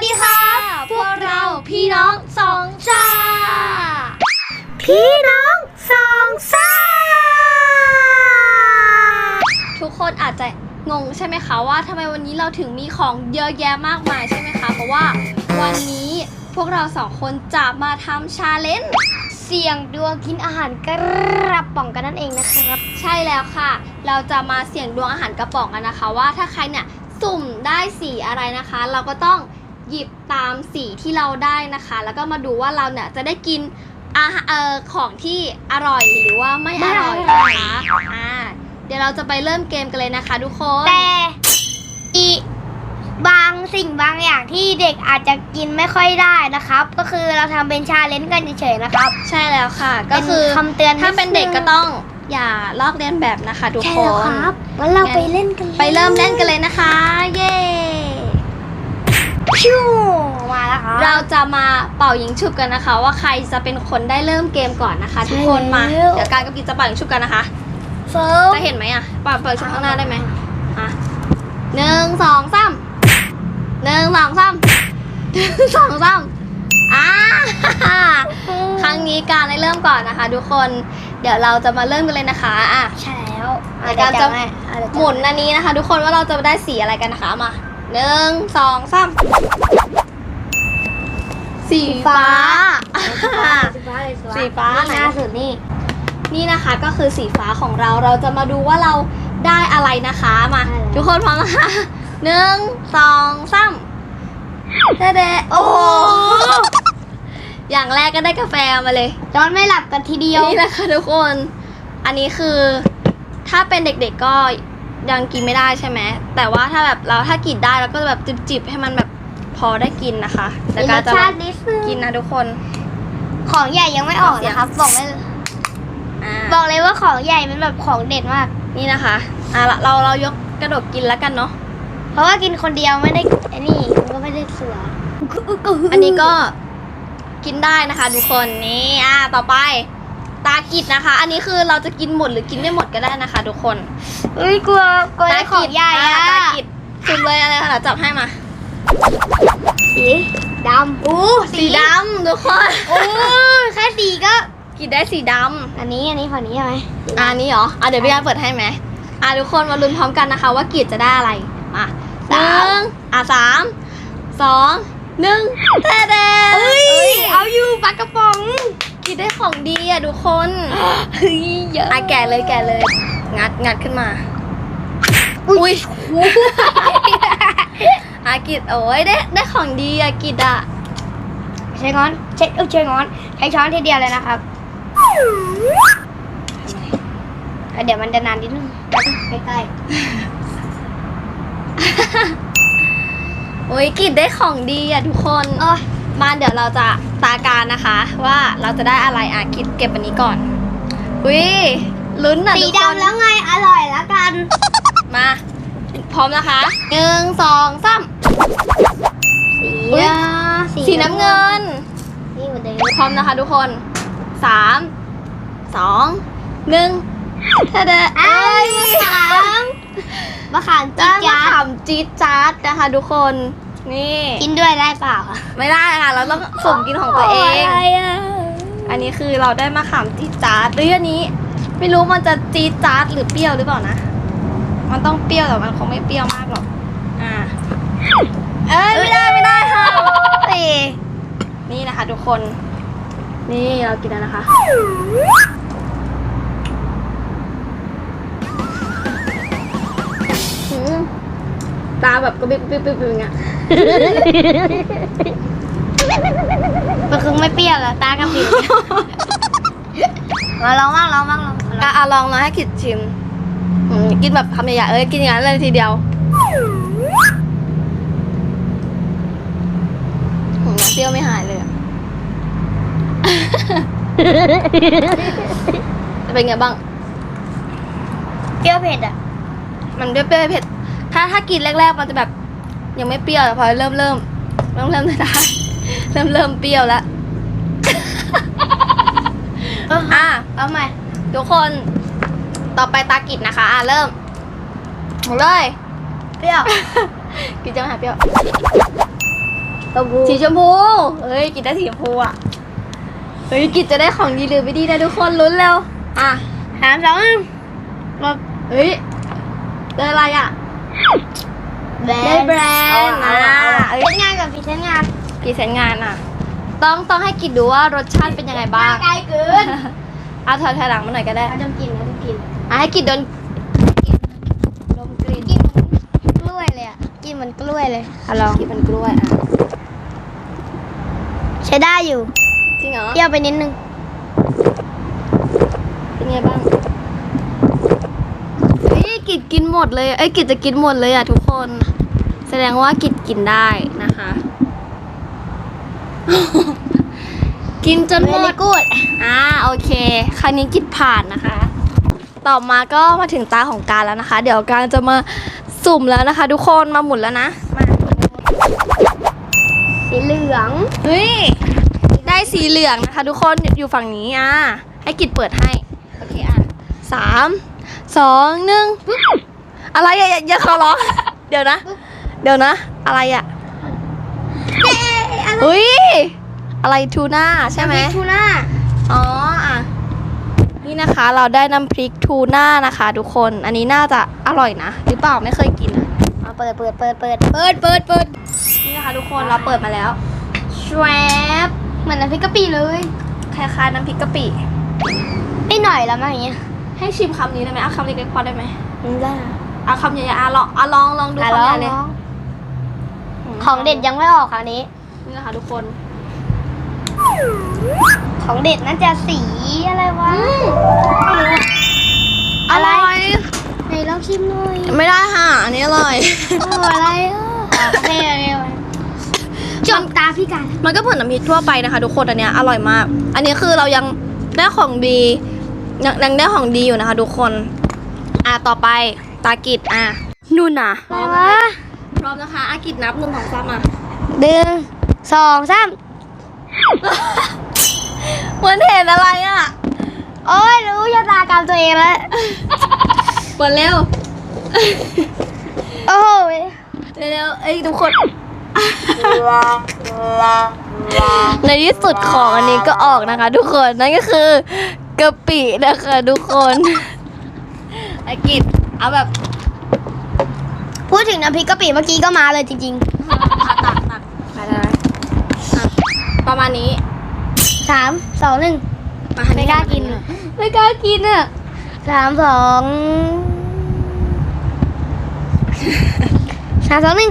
วัสดีค่ะ พวกเราพี่น้องสองชาพี่น้องสองซ่า ทุกคนอาจจะงงใช่ไหมคะว่าทำไมวันนี้เราถึงมีของเยอะแยะมากมายใช่ไหมคะ เพราะว่าวันนี้พวกเราสองคนจะมาทำชาเลนจ์เสี่ยงดวงกินอาหารกระป๋องกันนั่นเองนะครับ ใช่แล้วค่ะ เราจะมาเสี่ยงดวงอาหารกระป๋องกันนะคะ ว่าถ้าใครเนี่ยสุ่มได้สีอะไรนะคะ เราก็ต้อง หยิบตามสีที่เราได้นะคะ แล้วก็มาดูว่าเราเนี่ยจะได้กินอาหารเอ่อของที่อร่อยหรือว่าไม่อร่อยนะคะอ่าเดี๋ยวเราจะไปเริ่มเกมกันเลยนะคะทุกคนแต่อีบางสิ่งบางอย่างที่เด็กอาจจะกินไม่ค่อยได้นะครับ ก็คือเราทำเป็นชาเลนจ์กันเฉยๆนะครับ ใช่แล้วค่ะ ก็คือเป็นคำเตือนถ้าเป็นเด็กก็ต้องอย่าลอกเลียนแบบนะคะทุกใช่คแล้วนครับงั้นเราไปเล่นกันลยไปเริ่มเล่นกันเลยนะคะ เย้ พิวมาแล้วครับเราจะมาเป่ายิงฉุบกันนะคะ ว่าใครจะเป็นคนได้เริ่มเกมก่อนนะคะ ทุกคนมาใช่แล้วเดี๋ยวการกับกิจจะเป่ายิงฉุบกันนะคะเฟิร์มจะเห็นไหมอะเป่าเป่าฉุบข้างหน้าได้ไหมอะหนึ่งสองสามหนึ่งสองสามหนึ่งสองสามอ่าครั้งนี้การได้เริ่มก่อนนะคะ ทุกคนเดี๋ยวเราจะมาเริ่มกันเลยนะคะอะใช่แล้วอะการจะไม่อ่เดี๋ยวหมุนอันนี้นะคะ ทุกคนว่าเราจะได้สีอะไรกันนะคะมา หนึ่งสองสามสีฟ้า สีฟ้าเลยสีฟ้านี่หน้าสุดนี่นี่นะคะก็คือสีฟ้าของเราเราจะมาดูว่าเราได้อะไรนะคะมา ทุกคนพร้อมนะคะหนึ่งสองสามเด้ๆโอ้โหอย่างแรกก็ได้กาแฟมาเลย จอนไม่หลับกันทีเดียวนี่แหละค่ะทุกคน อันนี้คือ ถ้าเป็นเด็กๆก็ ยังกินไม่ได้ใช่ไหมแต่ว่าถ้าแบบเราถ้ากินได้เราก็จะแบบจิบๆให้มันแบบพอได้กินนะคะแต่มีรการสจะชาตินิดนึงกินนะทุกคน ของใหญ่ยังไม่ออกนะครับบอกเลยอ่าบอกเลยว่าของใหญ่มันแบบของเด็ดมากนี่นะคะอะเราเราเรายกกระดกกินแล้วกันเนาะเพราะว่ากินคนเดียวไม่ได้ไอ้นี่มันก็ไม่ได้เสืออันนี้ก็กินได้นะคะ ทุกคนนี่อะต่อไป ตากิดนะคะ อันนี้คือเราจะกินหมดหรือกินไม่หมดก็ได้นะคะ ทุกคนเอ้ยกลัวกลัวได้ของใหญ่อะตากิดสุ่มเลยอะไรคะเดี๋ยวจับให้มา สีดำอู้สีดำทุกคนโอ้ยแค่สีก็กินได้สีดำอันนี้อันนี้ฝั่งนี้ใช่ไหมอะอันนี้เหรออะเดี๋ยวพี่การเปิดให้ไหมอะทุกคนมาลุ้นพร้อมกันนะคะ ว่ากิจจะได้อะไรมาหนึ่งอะสามสองหนึ่งแท้แดเอ้ยเอาอยู่ปลากระป๋อง กิจได้ของดีอะทุกคนเฮ้ยเยอะอะแกะเลยแกะเลย งัดงัดขึ้นมา อุ้ยอากิจโอ้ยได้ได้ของดีอะกิจอะใช้ง้อนใช้เออใช้ง้อนใช้ช้อนทีเดียวเลยนะครับเดี๋ยวมันจะนานนิดนึงใกล้โอ้ยกิจได้ของดีอะทุกคนๆเออ มาเดี๋ยวเราจะตาการนะคะ ว่าเราจะได้อะไรอะกิจเก็บอันนี้ก่อนอุ้ยลุ้นอะสีทุกคนดำแล้วไงอร่อยแล้วกัน มาพร้อมนะคะหนึ่งสองสามสีอุ๊ยอะสีน้ำเงิน นี่เหมือนเดิมพร้อมนะคะทุกคนสามสองหนึ่งเด้ออ้ายมะขามมะขามจ้าจี๊ดมะจ๊าดขามจี๊ดจ๊าดนะคะทุกคน นี่กินด้วยได้เปล่าคะไม่ได้ค่ะ เราต้องสุ่มกินของตัวเองอะไรอะอันนี้คือเราได้มะขามจี๊ดจ๊าดหรืออันนี้ ไม่รู้มันจะจี๊ดจ๊าดหรือเปรี้ยวหรือเปล่านะ มันต้องเปรี้ยวแต่มันคงไม่เปรี้ยวมากหรอก อ่า เอ้ยไม่ได้ไม่ได้ค่ะเอ้ยนี่นะคะ ทุกคน นี่เรากินแล้วนะคะ ตาแบบกระพริบกระพริบกระพริบอย่างเงี้ยมันคือไม่เปรี้ยวแล้วตากระพริบมาลองบ้างลองบ้างลองลองอะอะลองมาให้กิดชิมอืมกินแบบคำใหญ่ๆเอ้ยกินอย่างนั้นเลยทีเดียวหืมเปรี้ยวไม่หายเลยอะจะเป็นไงบ้าง เปรี้ยวเผ็ดอะ มันเปรี้ยวๆเผ็ด ถ้าถ้ากินแรก ๆ มันจะแบบ ยังไม่เปรี้ยวแต่พอเริ่มเริ่มเริ่มเริ่มได้เริ่มเริ่มเปรี้ยวแล้วอะเอาใหม่ทุกคนต่อไปตากิดนะคะ อะเริ่มหมดเลย เปรี้ยว กินจะไม่หายเปรี้ยวตะบูสีชมพูเฮ้ยกินได้สีชมพูอะเฮ้ยกินจะได้ของดีหรือไม่ดีนะทุกคนลุ้นเร็วอะสามสองหนึ่งมาเฮ้ยได้อะไรอะได้ แบรนด์เอาอะอะเอ้ยเล่นงานกับพี่เล่นงานกี่เซนงานอะ ต้องต้องให้กินดูว่ารสชาติเป็นยังไงบ้าง ไกลเกินเอาถอยถอยหลังมาหน่อยก็ได้เขาจะกินเขาจะกินอะให้กินโดนดมกลิ่นกินเหมือนกล้วยเลยอะกินเหมือนกล้วยเลยเอาลองกินมันกล้วยอะ ใช้ได้อยู่จริงเหรอ เปรี้ยวไปนิดนึงเป็นไงบ้างเฮ้ย กิดกินหมดเลย เอ้ยกิดจะกินหมดเลยอะทุกคน แสดงว่ากิดกินได้นะคะ กินจนหม Very ด good อ่าโอเค ครั้งนี้กิดผ่านนะคะ ต่อมาก็มาถึงตาของการแล้วนะคะ เดี๋ยวการจะมาสุ่มแล้วนะคะ ทุกคนมาหมุนแล้วนะ มาสีเหลืองเฮ้ยได้สีเหลืองนะคะ ทุกคนอยู่ฝั่งนี้อะให้กิดเปิดให้ โอเคอะสาม สองหนึ่งอะไรอะอย่าอย่าขอร้อง เดี๋ยวนะ เดี๋ยวนะ อะไรอะเฮ้ยอะไรทูน่าใช่ไหมน้ำพริกทูน่าอ๋ออะนี่นะคะเราได้น้ำพริกทูน่านะคะ ทุกคนอันนี้น่าจะอร่อยนะหรือเปล่าไม่เคยกินอะเอาเปิดเปิดเปิดเปิดเปิดเปิดเปิดนี่นะคะทุกคนเราเปิดมาแล้วชวบเหมือนน้ำพริกกะปิเลยคล้ายๆน้ำพริกกะปิไม่หน่อยแล้วมั้งอย่างเงี้ย ให้ชิมคำนี้ได้ไหมเอาคำเล็กๆพอได้ไหมได้เอาคำใหญ่ๆอะลองอะลองลองดูอะคำลอใหญ่งเลยลองของเด็ดยังไม่ออกคราวนี้ นี่นะคะทุกคน ของเด็ดน่าจะสีอะไรวะอร่อยไหนลองชิมหน่อย ไม่ได้ค่ะ อันนี้อร่อยเอออะไรอะโอเคโอเคโอเคจบตาพี่กัน มันก็เหมือนน้ำพริกทั่วไปนะคะ ทุกคนอันเนี้ยอร่อยมาก อันนี้คือเรายังได้ของดี ยังยังได้ของดีอยู่นะคะ ทุกคน อะต่อไปตากิดอะนู่นน่ะอะไรวะพร้อมนะคะอากิดนับหนึ่งสองสามอะหนึ่งสองสามเหมือนเห็นอะไรอะ โอ้ยรู้ชะตากรรมตัวเองแล้วเปิดเร็ว โอ้โหเร็วๆเอ้ยทุกคน ในที่สุดของอันนี้ก็ออกนะคะ ทุกคนนั่นก็คือ กะปินะคะทุกคนอากิดเอาแบบ พูดถึงน้ำพริกกะปิเมื่อกี้ก็มาเลยจริงตักตักตักไปได้ประมาณนี้ๆสามสองหนึ่ง มาไม่กล้ากิน ไม่กล้ากินอะสามสองสามสองหนึ่ง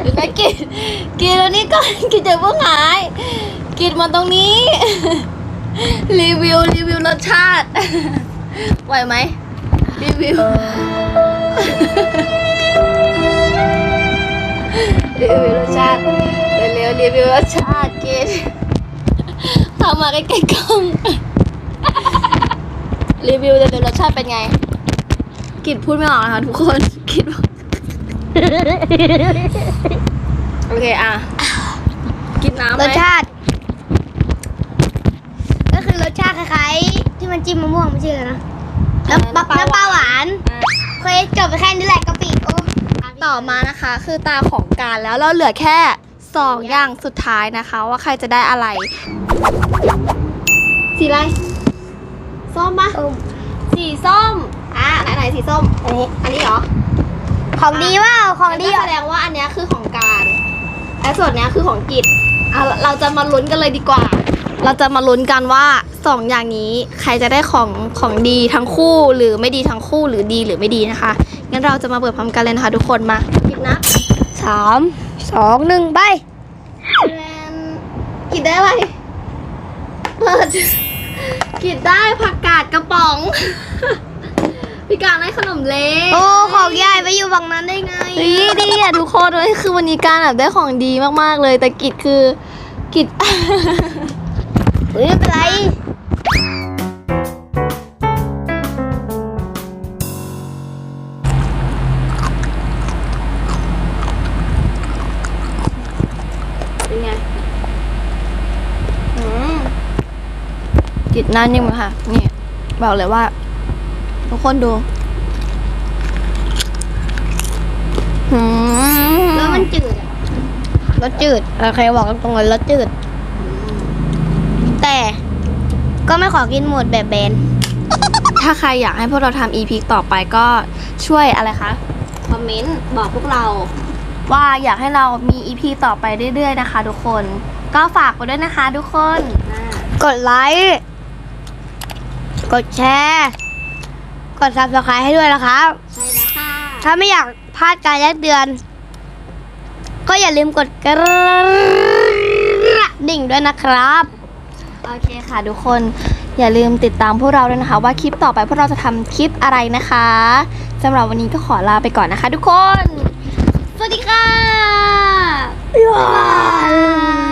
หรือไม่กินกินแล้วนี่ก่อนกินเดี๋ยวพวกหายกินมาตรงนี้ รีวิวรีวิวรสชาติไหวไหมรีวิวรีวิวรสชาติเร็วๆรีวิวรสชาติกินทำมาใกล้ๆกล้องรีวิวเร็วๆรสชาติเป็นไงกินพูดไม่ออกนะคะทุกคนกินบอก โอเคอะ กินน้ำไหรมสชาติ ก็คือรสชาติคล้ายๆที่มันจิ้มมะม่วงไม่ใช่เหรอนะน้ำปลาน้ำปลาหวานอะเคยจบไปแค่นี้แหละกะปิโอ้ต่อมานะคะ คือตาของการแล้วเราเหลือแค่สองอย่างสุดท้ายนะคะ ว่าใครจะได้อะไร สีอะไร ส้มปะส้มสีส้มอะไหนไหนสีส้มอันนี้อันนี้เหรอ ของดีว่าของดีก็แสดงว่าอันเนี้ยคือของการ และส่วนเนี้ยคือของกิจอะเราจะมาลุ้นกันเลยดีกว่า เราจะมาลุ้นกันว่าสองอย่างนี้ใครจะได้ของของดีทั้งคู่หรือไม่ดีทั้งคู่หรือดีหรือไม่ดีนะคะงั้นเราจะมาเปิดพร้อมกันเลยนะคะทุกคนมากิจนะสามสองหนึ่งไปกิจได้อะไรเปิดกิจได้ผักกาดกระป๋อง พี่การได้ขนมเล็กโอ้ของใหญ่ไปอยู่ฝั่งนั้นได้ไงเฮ้ยดีอะทุกคนเลยคือวันนี้การแบบได้ของดีมากๆเลย แต่กิจคือกิจเฮ้ยไม่เป็นไรเป็นไงอืมกิจหน้านิ่มเลยค่ะนี่บอกเลยว่า ทุกคนดูหืมแล้วมันจืดอะรสจืดโอเคบอกตรงๆเลยรสจืด แต่ก็ไม่ขอกินหมดแบบแบน ถ้าใครอยากให้พวกเราทำ EP ต่อไปก็ช่วยอะไรคะ คอมเมนต์บอกพวกเรา ว่าอยากให้เรามี EP ต่อไปเรื่อยๆนะคะ ทุกคน ก็ฝากไปด้วยนะคะ ทุกคนอ่ากดไลค์ กดแชร์ กด subscribe ให้ด้วยนะครับ ใช่แล้วค่ะ ถ้าไม่อยากพลาดการแจ้งเตือน ก็อย่าลืมกดกระดิ่งด้วยนะครับ โอเคค่ะทุกคนอย่าลืมติดตามพวกเราด้วยนะคะ ว่าคลิปต่อไปพวกเราจะทำคลิปอะไรนะคะสำหรับวันนี้ก็ขอลาไปก่อนนะคะ ทุกคน สวัสดีค่ะ บ๊ายบาย